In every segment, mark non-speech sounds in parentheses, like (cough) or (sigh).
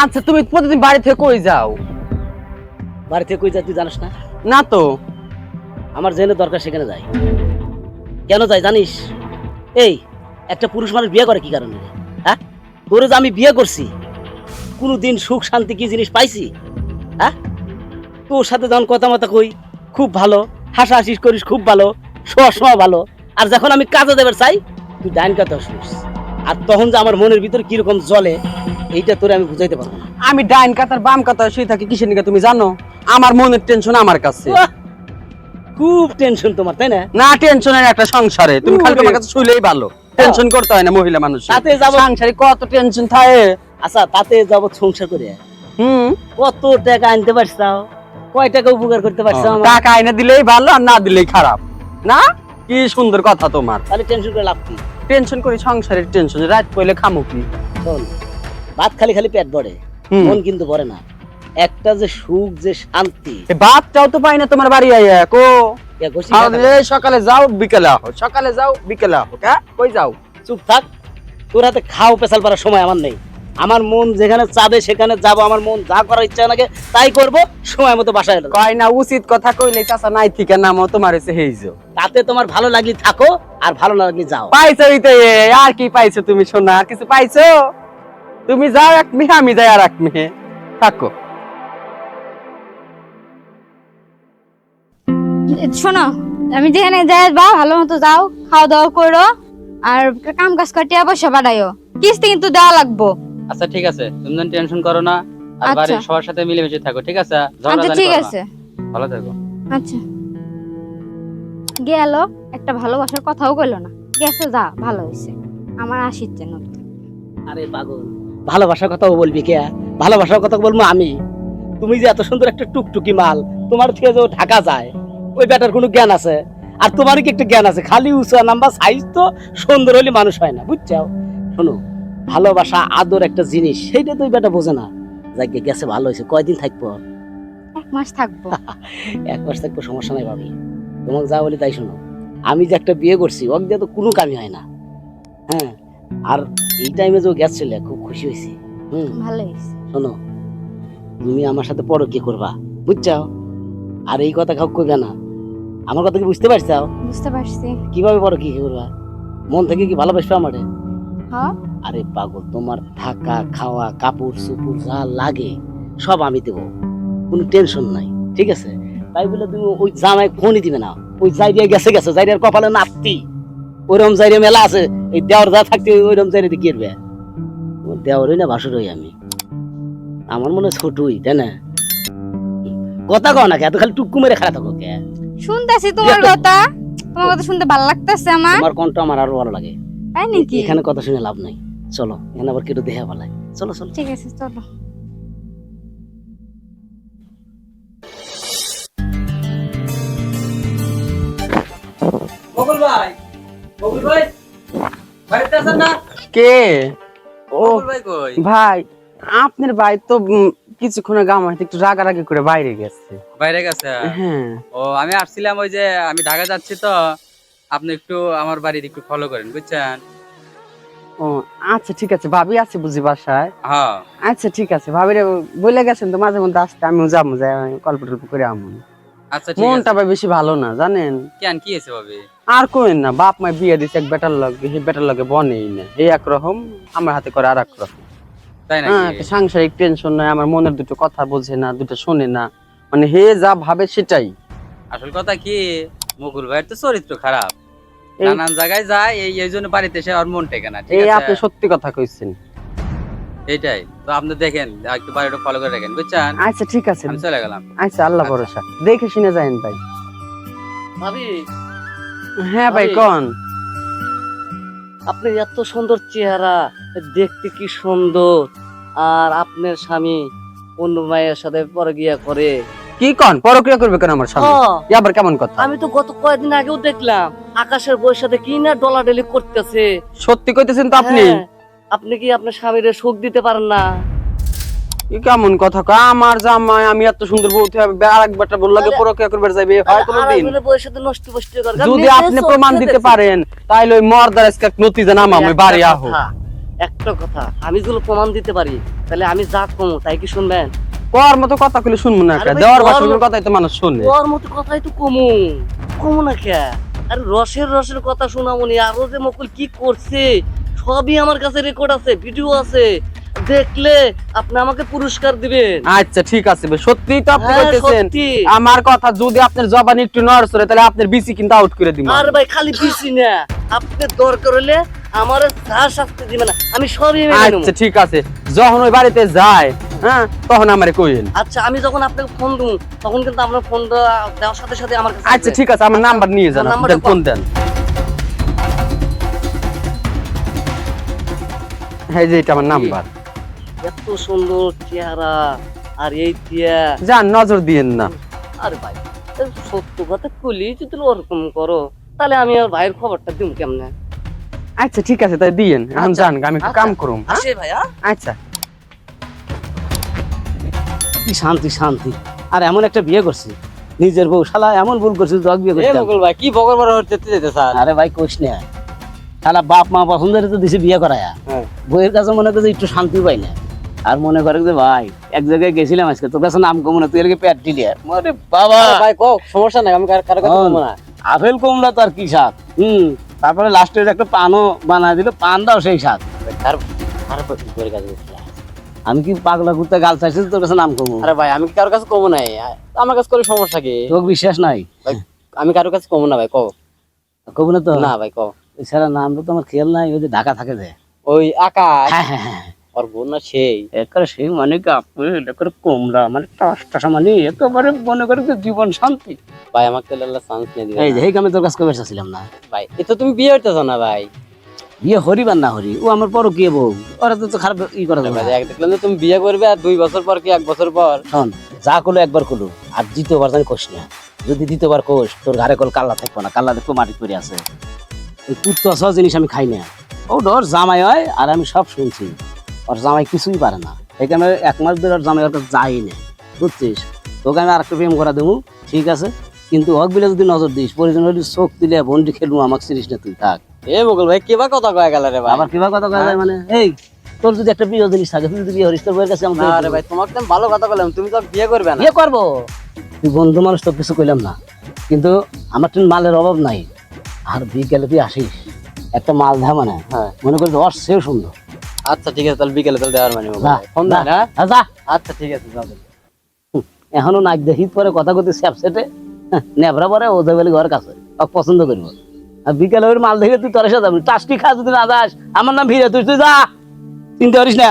আচ্ছা তুমি প্রতিদিন বাড়ি থেকে কই যাও? বাড়ি থেকে কই যা তুই জানিস না? না তো। আমার যেখানে দরকার সেখানে যাই। কেন যাই জানিস? এই একটা পুরুষ মানুষ বিয়ে করে কি কারণে হ্যাঁ? তোরে যে আমি বিয়ে করছি কোনো দিন সুখ শান্তি কি জিনিস পাইছি? হ্যাঁ? তোর সাথে যখন কথা মতো কই খুব ভালো হাসাহাসি করিস খুব ভালো শোয়া শোয়া ভালো। আর যখন আমি কাজে দেবার চাই তুই ডাইন কথা শুনিস আর তখন যে আমার মনের ভিতর কীরকম জ্বলে এইটা তোরে আমি বুঝাইতে পারব না। আমি ডাইন কাতার বাম কাতার শুয়ে থাকি কিসের নিকে তুমি জানো? আমার মনের টেনশন আমার কাছে। খুব টেনশন তোমার তাই না? না টেনশনের একটা সংসারে। তুমি খালি। তোমার কাছে শুইলেই ভালো। টেনশন করতে হয় না মহিলা মানুষ। তাতে যাব সংসারে কত টেনশন থাকে। আচ্ছা তাতে যাব সংসার করে। হুম। কত টাকা আনতে পারছাও? কয় টাকা উপকার করতে পারছ আমার? টাকা আইনে দিলেই ভালো আর না দিলেই খারাপ। না? কি সুন্দর কথা তোমার। তাহলে টেনশন করে লাভ কি? টেনশন করি সংসারের টেনশন রাত পড়লে খামো কি? শোন ভাত খালি খালি পেট ভরে মন কিন্তু ভরে না। একটা যে সুখ যে শান্তি। ভাতটাও তো পাই না তোমার বাড়ি আইয়া কো? সকালে যাও বিকেলে আহো সকালে যাও বিকেলে আহো কই যাও? চুপ থাক তোর হাতে খাও পেশাল পারার সময় আমার নেই। আমার মন যেখানে চাবে সেখানে যাব আমার মন যা করার ইচ্ছা নাকি তাই করব সময় মতো বাসায় এলো। কয় না উচিত কথা কইলে চাচা নাই থেকে নামও তোমার এসে হেইজো। তাতে তোমার ভালো লাগলি থাকো আর ভালো না লাগলি যাও। পাইছো ইতে আর কি পাইছো তুমি সোনা আর কিছু পাইছো? তুমি যাও এক মেয়ে আমি যাই আর এক মেয়ে থাকো। শোনো আমি যেখানে যাই বা ভালো মতো যাও খাওয়া দাওয়া করো আর কাম কাজ কাটিয়ে পয়সা বাড়াইও। কিস্তি কিন্তু দেওয়া লাগবো। আচ্ছা ঠিক আছে। তুমি যেন টেনশন করো না আর আচ্ছা। বাড়ির সবার সাথে মিলেমিশে থাকো ঠিক আছে? আচ্ছা ঠিক আছে। ভালো থাকো। আচ্ছা। গেল একটা ভালোবাসার কথাও কইলো না। গেছে যা ভালো হয়েছে আমার আসিচ্ছে নতুন। আরে পাগল ভালোবাসার কথাও বলবি কে? ভালোবাসার কথা বলব আমি। তুমি যে এত সুন্দর একটা টুকটুকি মাল তোমার থেকে যে ও ঢাকা যায় ওই ব্যাটার কোনো জ্ঞান আছে? আর তোমার কি একটা জ্ঞান আছে? খালি উঁচা নাম্বার সাইজ তো সুন্দর হলে মানুষ হয় না বুঝছ শোনো ভালোবাসা আদর একটা জিনিস সেইটা তো ব্যাটা বোঝে না। যাকে গেছে ভালো হয়েছে কয়দিন থাকব? এক মাস থাকব। (laughs) এক মাস থাকব সমস্যা নাই ভাবি। তোমাকে যা বলি তাই শোনো। আমি যে একটা বিয়ে করছি ওকে দিয়ে তো কোনো কামই হয় না। হ্যাঁ? আর এই টাইমে যে গেছিল খুব খুশি হয়েছি। হুম? ভালো হয়েছে। শোনো তুমি আমার সাথে পর কি করবা? বুঝছাও? আর এই কথা কাউ কইবে না। আমার কথা কি বুঝতে পারছাও? বুঝতে পারছি। কীভাবে পর কি করবা? মন থেকে কি ভালোবাসবে আমারে? হ্যাঁ? আরে পাগল তোমার থাকা খাওয়া কাপড় চুপুর যা লাগে সব আমি দেবো। কোনো টেনশন নাই ঠিক আছে? তাই বলে তুমি ওই জামাই ফোনই দিবে না। ওই জাইরিয়া গেছে গেছে জাইরিয়ার কপালে নাপতি ওইরকম জাইরিয়া মেলা আছে এই দেওয়ার যা থাকতে ওইরকম জাইরিয়া দিয়ে দেওয়ারই না ভাসুরই আমি। আমার মনে হয় ছোটই তাই না? কথা কও না কে এত খালি টুকু মেরে খেলা থাকো কে? শুনতেছি তোমার কথা। তোমার কথা শুনতে ভালো লাগতেছে আমার। তোমার কণ্ঠ আমার আরও ভালো লাগে। তাই নাকি? এখানে কথা শুনে লাভ নাই। চলো এখানে আবার কেটে দেহা পালায়। চলো চলো। ঠিক আছে চলো। বকুল ভাই বকুল ভাই বাড়িতে আছেন না? কে? ও ভাই কই? ভাই আপনার ভাই তো কিছুক্ষণে গাম হয়তো একটু রাগারাগি করে বাইরে গেছে। বাইরে গেছে? হ্যাঁ। ও আমি আসছিলাম ওই যে আমি ঢাকা যাচ্ছি তো আপনি একটু আমার বাড়ির একটু ফলো করেন বুঝছেন? ও আচ্ছা ঠিক আছে ভাবি আছে বুঝি বাসায়। হ্যাঁ। আচ্ছা ঠিক আছে ভাবিরে বলে গেছেন তো মাঝে মধ্যে আসতে আমিও যাব যাই গল্প টল্প করে আমু আচ্ছা ঠিক মনটা ভাই বেশি ভালো না জানেন? কেন কি হয়েছে ভাবি? আর কোয়েন না বাপ মা বিয়ে দিছে এক বেটার লগে সেই বেটার লগে বনেই না এই একরকম আমার হাতে করে আর এক রকম। তাই হ্যাঁ নাকি একটা সাংসারিক টেনশন নাই আমার মনের দুটো কথা বোঝে না দুটো শোনে না মানে হে যা ভাবে সেটাই। আসল কথা কি মুকুল ভাইয়ের তো চরিত্র খারাপ। নানান জায়গায় যায় এই এই জন্য বাড়িতে এসে আর মন টেকে না ঠিক এই আছে? আপনি সত্যি কথা কইছেন। এইটাই। তো আপনি দেখেন একটু বাড়িটা ফলো করে রাখেন বুঝছেন? আচ্ছা ঠিক আছে। আমি চলে গেলাম। আচ্ছা আল্লাহ আচ্ছা। ভরসা। দেখে শুনে যায়েন ভাই। ভাবি। হ্যাঁ ভাই। কোন? আপনার এত সুন্দর চেহারা দেখতে কি সুন্দর। আর আপনার স্বামী অন্য মায়ের সাথে পরে গিয়া করে। কি কোন? পরক্রিয়া করবে কেন আমার এ আবার কেমন কথা? আমি তো গত কয়েকদিন আগেও দেখলাম আকাশের বইয়ের সাথে কি না ডলাডলি করতেছে। সত্যি কইতেছেন তো আপনি? হ্যাঁ, আপনি কি আপনার স্বামীর সুখ দিতে পারেন না? কি কেমন কথা আমার জামাই আমি এত সুন্দর বলতে হবে আর পরক্রিয়া করবে যাইবে। হয় কোনোদিন আরেকজনের বইয়ের সাথে নষ্ট বষ্ট করে। যদি আপনি প্রমাণ দিতে পারেন তাইলে ওই মর্দার আজকে নতি জানা আমি বাড়ি আহো। একটা কথা আমি যদি প্রমাণ দিতে পারি তাহলে আমি যা কমো তাই কি শুনবেন? কর মতো কথা কইলে শুনব না ভাই, দেওয়ার কর কথাই তো মানুষ শুনে। ওর মতো কথাই তো কমু। কমু না কে? আরে রসের রসের কথা শোনাবো নি আরও যে মকুল কি করছে সবই আমার কাছে রেকর্ড আছে ভিডিও আছে। দেখলে আপনি আমাকে পুরস্কার দিবেন। আচ্ছা ঠিক আছে সত্যি তো আপনি হ্যাঁ, সত্যি। আমার কথা যদি আপনার জবানি একটু নড়ছড়ে তাহলে আপনার বিসি কিন্তু আউট করে দিব আর ভাই খালি পিসি না। আপনি দরকার হলে আমার যা শাস্তি দিবেন আমি সবই আচ্ছা ঠিক আছে। যখন ওই বাড়িতে যায় হ্যাঁ? তখন আমারে কইেন আচ্ছা আমি যখন আপনাকে ফোন দেবো তখন কিন্তু আপনার ফোনটা দেওয়ার সাথে সাথে আমার কাছে আচ্ছা ঠিক আছে আমার নাম্বার নিয়ে যান ফোন দেন। হ্যাঁ যে এটা আমার নাম্বার এত সুন্দর চেহারা আর এই টিয়া যান নজর দিয়েন না। আরে ভাই সত্য কথা কলি যদি ওরকম করো তাহলে আমি আর ভাইয়ের খবরটা দিব কেমনে? আচ্ছা ঠিক আছে তাই দিয়েন। এখন আচ্ছা, যান আমি একটু আচ্ছা। কাম করুম হ্যাঁ? আচ্ছা। কি শান্তি শান্তি। আর এমন একটা বিয়ে করছি নিজের বউ শালা এমন ভুল করছি দগ বিয়ে করছি ভাই কি বগর বড় হতে যেতে স্যার? আরে ভাই কোশ না। শালা বাপ মা পছন্দের তো দিছে বিয়ে করায়া। হ্যাঁ। বইয়ের কাছে মনে করে একটু শান্তি পাই না। আর মনে করে যে ভাই এক জায়গায় গেছিলাম আজকে তোর কাছে নাম কমু না তুই এলাকে পেট দিলি আর। আরে বাবা। ভাই কও সমস্যা নাই আমি কারও কথা বলব না। আপেল কমলা তো আর কি স্বাদ? হুম তারপরে লাস্টে একটা পানও বানায় দিল পানটাও সেই স্বাদ। কার কার করে কাজ করছি আমি কি পাগলা কুত্তা গাল চাইছি তোর কাছে নাম কমু? আরে ভাই আমি কারোর কাছে কমো নাই? আমার কাছে করে সমস্যা কি? তোর বিশ্বাস নাই? আমি কারোর কাছে কমো না ভাই কও। কবু না তো? না ভাই কও। এছাড়া নামটা তো আমার খেয়াল নাই ওই যে ঢাকা থাকে যে। ওই আকাশ? হ্যাঁ হ্যাঁ হ্যাঁ ওর বোন না সেই? একেবারে সেই মানে কি আপেল একেবারে কমলা মানে টাস টাসা মানে একেবারে মনে করে যে জীবন শান্তি। ভাই আমাকে আল্লাহ চান্স নিয়ে দিবে এই যে এই আমি তোর কাছে কবে ছিলাম না? ভাই এ তো তুমি বিয়ে হইতেছ না ভাই? বিয়ে হরি বা না হরি? ও আমার পরও কি বউ? ওরা তো খারাপ ই করা যাবে না। এক দেখলাম যে তুমি বিয়ে করবে আর দুই বছর পর কি এক বছর পর? শোন যা করল একবার করল আর দ্বিতীয়বার জানি কোষ না। যদি দ্বিতীয়বার কোষ তোর ঘরে কল কাল্লা থাকব না কাল্লা দেখব মাটি পড়ে আছে। ওই কুত্তো সহ জিনিস আমি খাই না। ও ওর জামাই হয় আর আমি সব শুনছি। ওর জামাই কিছুই পারে না। এখানে এক মাস ধরে ওর জামাই ওর কাছে যাই না। বুঝছিস? তোকে আমি আর একটা প্রেম করা দেবো ঠিক আছে? কিন্তু হক বিলে যদি নজর দিস প্রয়োজন হলে চোখ দিলে বন্ডি খেলব আমাকে চিনিস না তুই থাক। এ ভাই কেবা কথা কয়ে গেল রে ভাই? আবার কিবা কথা কয়া মানে? এই তোর যদি একটা প্রিয় জিনিস থাকে তুই বিয়ে হরিস তোর বউয়ের কাছে না রে ভাই তোমাকে তো ভালো কথা বললাম তুমি তো বিয়ে করবে না। বিয়ে করব? তুই বন্ধু মানুষ তো কিছু কইলাম না। কিন্তু আমার তো মালের অভাব নাই। আর বিকেলে তুই আসিস। একটা মাল ধা মানে। হ্যাঁ। মনে করি দশ সেও সুন্দর। আচ্ছা ঠিক আছে তাহলে বিকেলে তাহলে দেওয়ার মানে হ্যাঁ। আচ্ছা ঠিক আছে এখনও নাক দেখি পরে কথা করতে স্যাপসেটে নেবরা পরে ও যাবে ঘরের কাছে। পছন্দ করব। আর বিকেলে ওর মাল দেখে তুই তোর সাথে যাবি। টাস্টি খা যদি না যাস আমার নাম ভিড়ে তুই তুই যা। চিন্তা করিস না?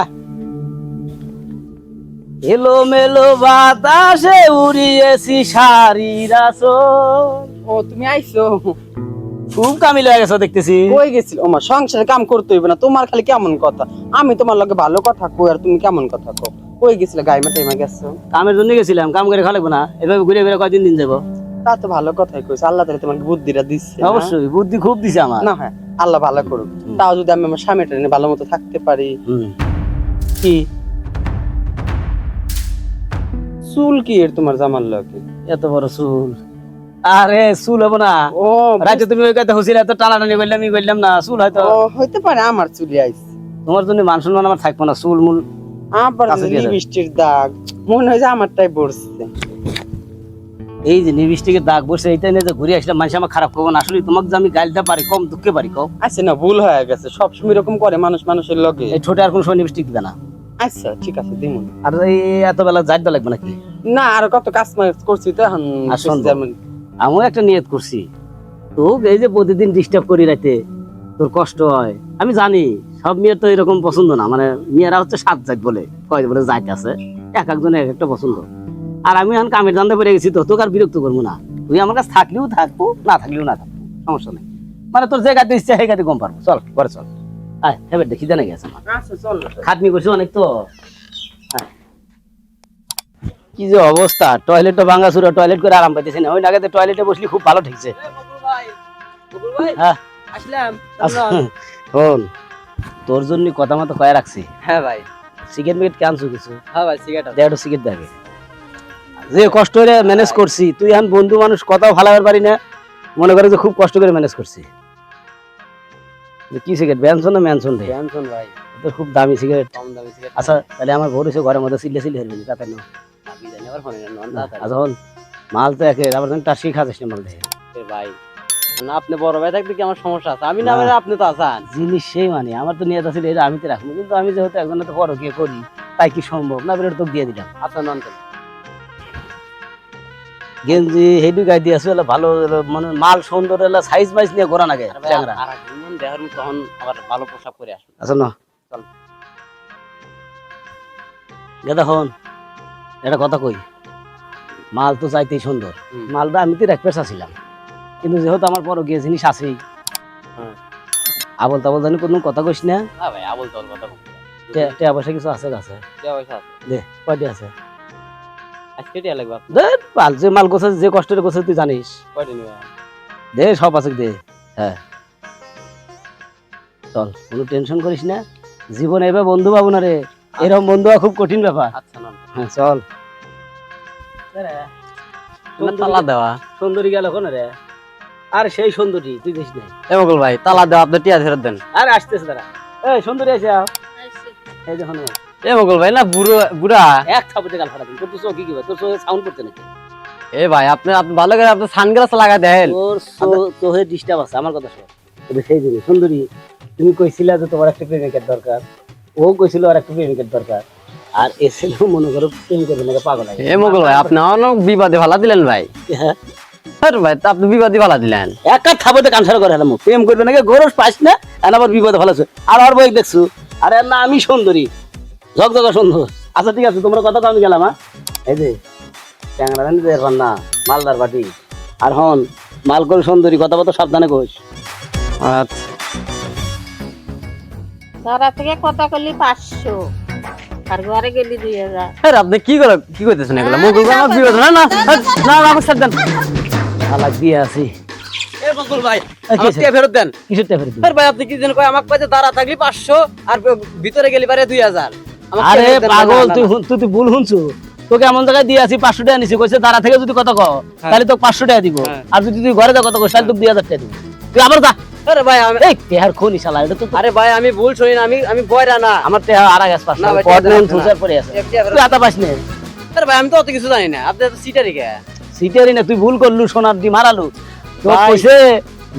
এলো মেলো বাতাসে উড়িয়েছি শাড়ির আসন ও তুমি আইছো? খুব কামিল হয়ে গেছে দেখতেছি। কই গেছিল? ওমা সংসারে কাম করতে হইবে না। তোমার খালি কেমন কথা? আমি তোমার লগে ভালো কথা কই আর তুমি কেমন কথা কও? কই গেছিলে? গাইমা টাইমা গেছো? কামের জন্য গেছিলাম। কাম করে খাওয়া লাগবে না। এভাবে ঘুরে ঘুরে কয়দিন দিন যাব? তা তো ভালো কথাই কইছে। আল্লাহ তাআলা তোমাকে বুদ্ধিটা দিচ্ছে না? অবশ্যই বুদ্ধি খুব দিছে আমার। না হ্যাঁ আল্লাহ ভালো করুক। হুম। তাও যদি আমি আমার স্বামীটা নিয়ে ভালো মতো থাকতে পারি হুম। কি? চুল কি এর তোমার জামার এত বড় চুল। আরে চুল হব না। ও রাতে তুমি ওই কথা হুসিলে এত টানাটানি করলাম আমি করলাম না চুল হয়তো। ও হইতে পারে আমার চুলি আইছে। তোমার জন্য মান সম্মান আমার থাকব না চুল মূল। আবার কাছে দিয়ে দাও। লিপস্টিক দাগ। মনে হয় যে আমারটাই পড়ছে এই যে লিপস্টিকের দাগ বসে এইটা নিয়ে যে ঘুরে আসলাম মানুষ আমার খারাপ করব না। আসলে তোমাকে যে আমি গালটা পারি কম দুঃখে পারি কম আচ্ছা না ভুল হয়ে গেছে। সবসময় এরকম করে মানুষ মানুষের লগে। এই ঠোঁটে আর কোনো সময় লিপস্টিক দিবে না। আচ্ছা ঠিক আছে দিমুন আর এই এত বেলা যাইতে লাগবে নাকি? না আর কত কাজ করছি তো এখন। আমিও একটা নিয়ত করছি। তো এই যে প্রতিদিন ডিস্টার্ব করি রাতে তোর কষ্ট হয়। আমি জানি সব মেয়ের তো এরকম পছন্দ না। মানে মেয়েরা হচ্ছে সাত জাত বলে। কয় বলে যাইতে আছে? এক একজনের এক একটা পছন্দ। আর আমি এখন কামের জানতে পেরে গেছি তো তোকে আর বিরক্ত করব না। তুই আমার কাছে থাকলেও থাকব না থাকলেও না থাকব সমস্যা নেই। মানে তোর যে গাড়ি ইচ্ছা সেই গাড়ি কম পারব। চল ঘরে চল। আয় এবার দেখি জানা গেছে আচ্ছা চল খাটনি করছি অনেক তো। কি যে অবস্থা টয়লেট তো ভাঙা চুরা টয়লেট করে আরাম পাইতেছি না। ওই আগে টয়লেটে বসলি খুব ভালো ঠিকছে। হ্যাঁ। আচ্ছা, শোন তোর জন্য কথা মতো কয়ে রাখছি। হ্যাঁ ভাই। সিগারেট মিগারেট ক্যান্সু কিছু? হ্যাঁ ভাই সিগারেট দেড় সিগারেট দেখে যে কষ্ট করে ম্যানেজ করছি তুই এখন বন্ধু মানুষ কথাও ভালো পারি না। মনে করে যে খুব কষ্ট করে ম্যানেজ করছি। কি সিগারেট ব্যানসন না ম্যানসন রে? টেনশন ভাই। তো খুব দামি সিগারেট কম দামি সিগারেট আচ্ছা তাহলে আমার ভোর এসে ঘরের মধ্যে সিলে সিলে হেরবি তাতে না। আচ্ছা হন। মাল তো একে আবার তুমি টাসি খাচ্ছিস না মাল দেখে ভাই না আপনি বড় ভাই থাকতে কি আমার সমস্যা আছে? আমি না না। বলে আপনি তো আছেন। জিনিস সেই মানে আমার তো নিয়ে আসলে এটা আমি তো রাখব কিন্তু আমি যেহেতু একজনের তো বড় গিয়ে করি তাই কি সম্ভব? না বেরোটা তো দিয়ে দিলাম। আচ্ছা নন তো। গেঞ্জি হেডি গাই দিয়ে আসলে ভালো মানে মাল সুন্দর এলো সাইজ মাইজ নিয়ে ঘোরা নাগে মতো তখন আবার ভালো পোশাক করে আসুন আচ্ছা না। চল। হন একটা কথা কই মাল তো চাইতেই সুন্দর। মালটা আমি তো ছিলাম কিন্তু যেহেতু আমার বড় গিয়ে জিনিস আছেই। আবল তাবল জানি কোনো কথা কইস না। ভাই আবল তল কথা পয়সা কিছু আছে পয়সা আছে। দে কয়টি আছে? আজকে টিয়া লাগবে আপনার। দে যে মাল গোছে যে কষ্টের গোছে তুই জানিস। কয়টা নিবে? দে সব আছে দে। হ্যাঁ। চল কোনো টেনশন করিস না। জীবন এবার বন্ধু পাবো না রে। এরকম বন্ধু হওয়া খুব কঠিন ব্যাপার। আচ্ছা হ্যাঁ চল। তালা দেওয়া। সুন্দরী গেল কোন রে? আর সেই সুন্দরী তুই দেখিস না এ ভাই তালা দেওয়া আপনি টিয়া ফেরত দেন। আর আসতেছে তারা এই সুন্দরী আছে। এই দেখুন এ মকল ভাই না বুড়ো বুড়া। এক থাপতে গাল ফাটা দিন তোর চোখ কি কি তোর চোখে সাউন্ড করতে নাকি? এ ভাই আপনি আপনি ভালো করে আপনি সানগ্লাস লাগা দেন। তোর চোখে ডিস্টার্ব আছে আমার কথা শোন। এটা সেই জিনিস সুন্দরী তুমি কইছিলা যে তোমার একটা প্রেমিকের দরকার। ও কইছিল আর একটা প্রেমিকের দরকার। আর এসেও মনে করো প্রেমিকের জন্য পাগল লাগে এ মকল ভাই আপনি অনেক বিবাদে ভালা দিলেন ভাই। হ্যাঁ। ভাই তা আপনি বিবাদে ভালা দিলেন। একা থাপতে কানসার করে হেলাম প্রেম করবে নাকি? গরস পাইস না? আর আবার বিপদে ভালো আর আর বই দেখছু? আরে না আমি সুন্দরী। ঝকঝক সুন্দর আচ্ছা ঠিক আছে তোমরা কথা তো আমি গেলাম হ্যাঁ? এই যে ট্যাংরা জানি না মালদার বাটি। আর হন মাল করে সুন্দরী কথা বলতো সাবধানে কইস। আচ্ছা। তারা থেকে কথা করলি পাঁচশো আর ঘরে গেলি দুই হাজার। আরে আপনি কি করে কি করতেছেন এগুলো? মকল ভাই না না না না আমাকে ছেড়ে দেন। দিয়ে ভাই ফেরত দেন। কিসের ভাই আপনি কি কয় আমাকে পাইছে দাঁড়া থাকলি পাঁচশো আর ভিতরে গেলি পারে দুই হাজার। আরে পাগল তুই তুই ভুল শুনছু। তোকে এমন জায়গায় দিয়ে আসি পাঁচশো টাকা নিছি কইছে দাঁড়া থেকে যদি কথা কও তাহলে তোকে পাঁচশো টাকা দিব। হ্যাঁ। আর যদি তুই ঘরে কথা কইস তাহলে তোকে দুই হাজার টাকা দিব। তুই আবার যা। আরে ভাই আমি এই তেহার খনি শালা এটা তো আরে ভাই আমি ভুল শুনি না আমি আমি বয়রা না। আমার তেহার আর আগে পাঁচশো না ভাই, পর নেন রাখবে পরে আছে। তুই আতা পাস নে। আরে ভাই আমি তো অত কিছু জানি না। আপনি তো সিটারি কে? সিটারি না তুই ভুল করলু সোনার দি মারালু তো। কইছে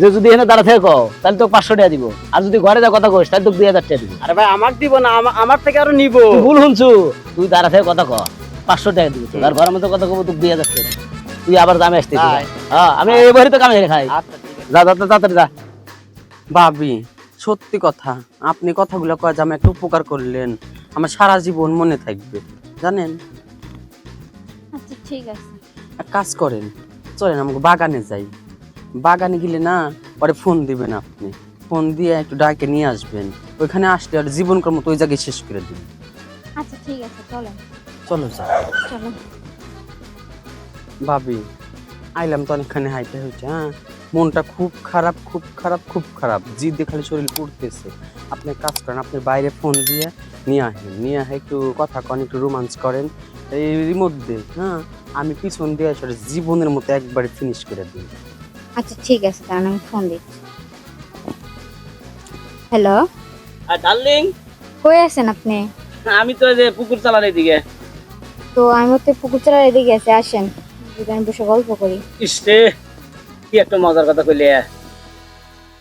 যে যদি এখানে দাঁড়া থেকে কও তাহলে তোকে পাঁচশো টাকা দিব। আর যদি ঘরে যা কথা কইস তাহলে তোকে দুই হাজার টাকা দিব। আরে ভাই আমাকে দিব না আমার থেকে আরও নিব। ভুল শুনছু। তুই দাঁড়া থেকে কথা কও পাঁচশো টাকা দিব তোকে। আর ঘরের মধ্যে কথা কব তোকে দুই হাজার টাকা তুই আবার দামে আসতে হ্যাঁ আমি এই বাড়িতে কামে খাই। আচ্ছা ঠিক আছে। যা যা যা, তাড়াতাড়ি যা। ভাবি সত্যি কথা আপনি কথাগুলো কয়ে যে আমি একটা উপকার করলেন আমার সারা জীবন মনে থাকবে জানেন? আচ্ছা ঠিক আছে। এক কাজ করেন চলেন আমাকে বাগানে যাই। বাগানে গেলে না পরে ফোন দিবেন আপনি। ফোন দিয়ে একটু ডাকে নিয়ে আসবেন। ওইখানে আসলে আর জীবন কর্ম তো ওই জায়গায় শেষ করে দিন আচ্ছা ঠিক আছে চলেন। চলো যাও চলো। ভাবি আইলাম তো অনেকখানি হাইটে হইতে হ্যাঁ? মনটা খুব খারাপ খুব খারাপ খুব খারাপ। জিদ খালি শরীর পড়তেছে আপনি কাজ করেন আপনি বাইরে ফোন দিয়ে নিয়ে আসেন। নিয়ে আসে একটু কথা কন একটু রোমান্স করেন। এর মধ্যে হ্যাঁ? আমি পিছন দিয়ে আসলে জীবনের মতো একবারে ফিনিশ করে দিই। আচ্ছা ঠিক আছে তাহলে আমি ফোন দিচ্ছি। হ্যালো ডার্লিং কই আছেন আপনি? আমি তো এই যে পুকুর চালার এদিকে। তো আমি তো পুকুর চালার এদিকে আছে আসেন। দুজনে বসে গল্প করি। ইসরে কি একটা মজার কথা কইলে।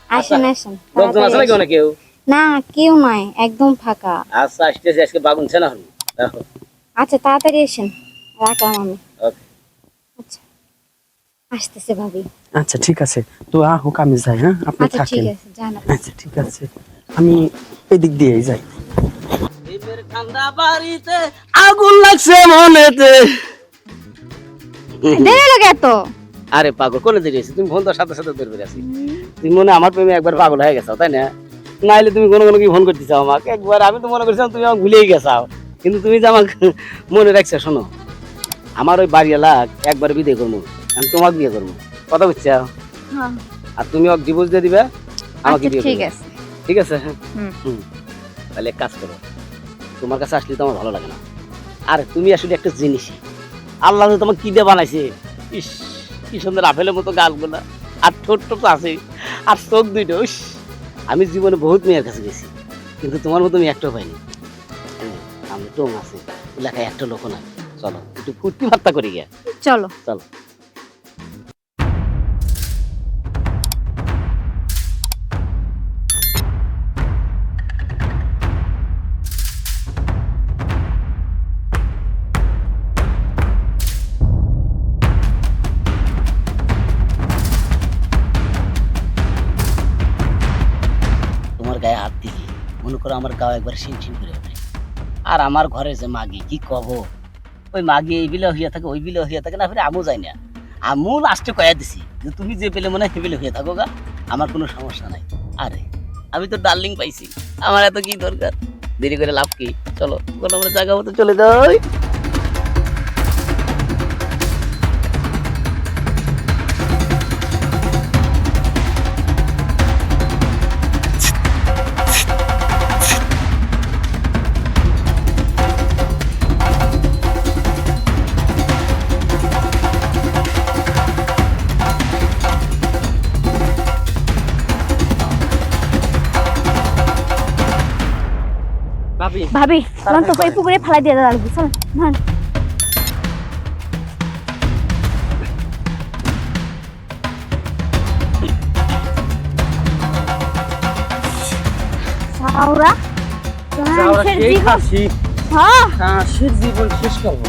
আসেন আসেন লোকজন আছে নাকি অনেক কেউ না কেউ নাই একদম ফাঁকা। আচ্ছা আসতেছে আজকে বাগুনছে না হলো আচ্ছা তাড়াতাড়ি আসেন রাখলাম আমি। Okay. আচ্ছা আসতেছে ভাবি। আচ্ছা ঠিক আছে। তো হোক আমি যাই হ্যাঁ? আপনি আচ্ছা ঠিক থাকেন। আছে আচ্ছা ঠিক আছে। আমি এদিক দিয়েই যাই। ঠান্ডা বাড়িতে আগুন লাগছে মনেতে। দেরি লাগে তো আরে পাগল কোনে দেরি হয়েছে? তুমি ফোন তো সাথে সাথে বের বের আছি তুমি মনে আমার প্রেমে একবার পাগল হয়ে গেছো তাই না? নাইলে তুমি কোনো কোনো কি ফোন করতে চাও আমাকে? একবার আমি তো মনে করছিলাম তুমি আমাকে ভুলেই গেছাও। কিন্তু তুমি যে আমাকে মনে রাখছো শোনো। আমার ওই বাড়িওয়ালা একবার বিয়ে করব। আমি তোমাকে বিয়ে করব। কথা বুঝছ হ্যাঁ। আর তুমি ওকে ডিভোর্স দিয়ে দিবে আমাকে আচ্ছা বিয়ে ঠিক আছে। ঠিক আছে? হুম। তাহলে এক কাজ করো তোমার কাছে আসলে তো আমার ভালো লাগে না। আর তুমি আসলে একটা জিনিস আল্লাহ যে তোমাকে কি দিয়ে বানাইছে ইস কি সুন্দর আপেলের মতো গালগুলা আর ঠোঁট টোট আছে আর চোখ দুইটা ইস আমি জীবনে বহুত মেয়ের কাছে গেছি কিন্তু তোমার মতো আমি একটাও পাইনি। এই যে, আমি টোং আছে এলাকায় একটা লোক না চলো একটু ফুর্তি ফাত্তা করি গিয়া। চলো। চলো। আমার গাও একবার শিন করে ওঠে আর আমার ঘরে যে মাগি, কি কব? ওই মাগি এই বিলে হইয়া থাকে, ওই বিলে হইয়া থাকে না, ফিরে আমু যাই না। আমু লাস্টে কয়া দিছি যে তুমি যে পেলে মনে হয় সে হইয়া থাকো গা, আমার কোনো সমস্যা নাই। আরে, আমি তো ডার্লিং পাইছি, আমার এত কি দরকার? দেরি করে লাভ কি? চলো কোনো জায়গা মতো চলে যাই। ভাবি চলুন তো এই পুকুরে ফেলাই দিয়ে চলুন মানুষের সেই জীবন। খাসি। হ্যাঁ। জীবন শেষ করব।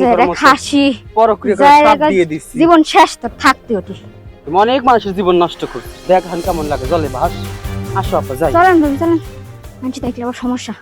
জীবন খাসি দিয়ে জীবন শেষ তো থাকতে ওটি তুমি অনেক মানুষের জীবন নষ্ট করছিস দেখ কেমন লাগে জলে ভাস। আসো আপা যাই। চলেন চলেন। মানুষ দেখলে আবার সমস্যা।